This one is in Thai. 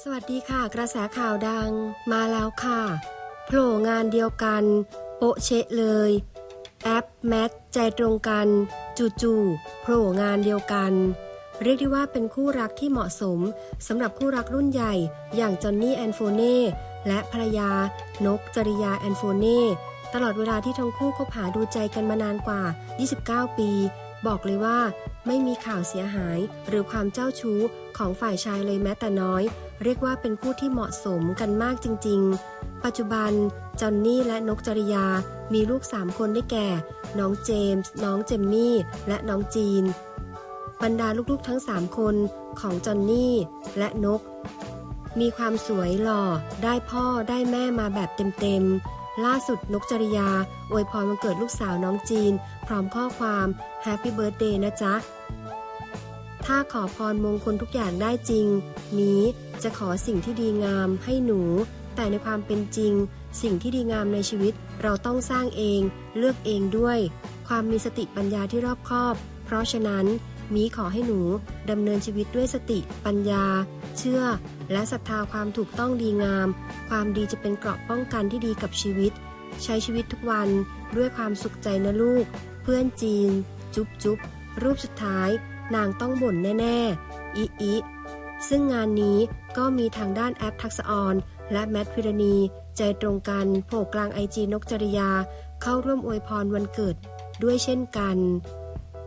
สวัสดีค่ะ กระแสข่าวดังมาแล้วค่ะ โผล่งานเดียวกัน โปะเชะเลย แอปแมทใจตรงกันจู่ๆโผล่งานเดียวกัน เรียกได้ว่าเป็นคู่รักที่เหมาะสมสำหรับคู่รักรุ่นใหญ่อย่างจอนนี่แอนโฟเน่และภรรยานกจริยาแอนโฟเน่ตลอดเวลาที่ทั้งคู่คบหาดูใจกันมานานกว่า 29 ปี บอกเลยว่า ไม่มีข่าวเสียหายหรือความเจ้าชู้ของฝ่ายชายเลยแม้แต่น้อย เรียกว่าเป็นคู่ที่เหมาะสมกันมากจริง ๆ ปัจจุบันจอนนี่และนกจริยา มีลูก 3 คนได้แก่ น้องเจมส์ น้องเจมมี่ และน้องจีน บรรดาลูกๆทั้ง 3 คนของจอนนี่และนก มีความสวยหล่อได้พ่อได้แม่มาแบบเต็มๆ ล่าสุดนกจริยา อวยพรวันเกิดลูกสาวน้องจีน พร้อมข้อความ Happy Birthday นะจ๊ะ ถ้าขอพรมงคลทุกอย่างได้จริง นี้จะขอสิ่งที่ดีงามให้หนู แต่ในความเป็นจริง สิ่งที่ดีงามในชีวิต เราต้องสร้างเอง เลือกเองด้วย ความมีสติปัญญาที่รอบคอบ เพราะฉะนั้น มีขอให้หนูดำเนินชีวิตด้วยสติ ปัญญา เชื่อ และศรัทธาความถูกต้องดีงาม ความดีจะเป็นเกราะป้องกันที่ดีกับชีวิต ใช้ชีวิตทุกวันด้วยความสุขใจนะลูก เพื่อนจีน จุ๊บจุ๊บรูปสุดท้าย นางต้องบ่นแน่ๆอิอิซึ่งงานนี้ก็มีทางด้านแอปทักษะออนและแมทพิรณี ใจตรงกันโผล่กลางไอจีนกจริยา เข้าร่วมอวยพรวันเกิดด้วยเช่นกัน